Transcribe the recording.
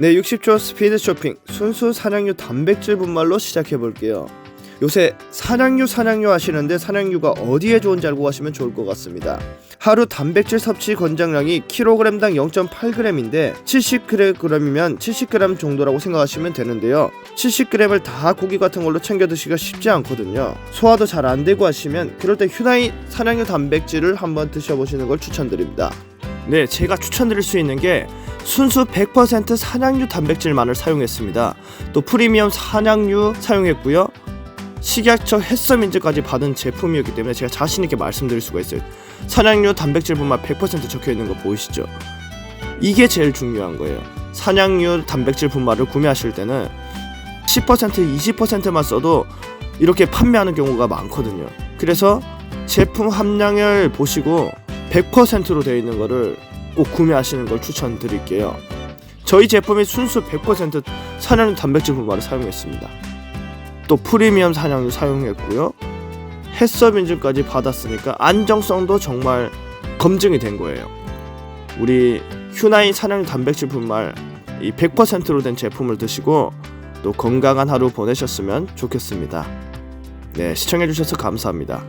네, 60초 스피드 쇼핑 순수 산양유 단백질 분말로 시작해 볼게요. 요새 산양유 산양유 하시는데 산양유가 어디에 좋은지 알고 가시면 좋을 것 같습니다. 하루 단백질 섭취 권장량이 킬로그램당 0.8g인데 70g이면 70g 정도라고 생각하시면 되는데요. 70g을 다 고기 같은 걸로 챙겨 드시기가 쉽지 않거든요. 소화도 잘 안 되고 하시면 그럴 때 휴나이 산양유 단백질을 한번 드셔보시는 걸 추천드립니다. 네, 제가 추천드릴 수 있는 게 순수 100% 산양유 단백질만을 사용했습니다. 또 프리미엄 산양유 사용했고요. 식약처 햇섬 인증까지 받은 제품이었기 때문에 제가 자신 있게 말씀드릴 수가 있어요. 산양유 단백질 분말 100% 적혀 있는 거 보이시죠? 이게 제일 중요한 거예요. 산양유 단백질 분말을 구매하실 때는 10% 20%만 써도 이렇게 판매하는 경우가 많거든요. 그래서 제품 함량을 보시고 100%로 되어 있는 거를 꼭 구매하시는 걸 추천드릴게요. 저희 제품이 순수 100% 산양유 단백질 분말을 사용했습니다. 또 프리미엄 산양유 사용했고요. 햇섭 인증까지 받았으니까 안정성도 정말 검증이 된 거예요. 우리 휴나인 산양유 단백질 분말 이 100%로 된 제품을 드시고 또 건강한 하루 보내셨으면 좋겠습니다. 네, 시청해주셔서 감사합니다.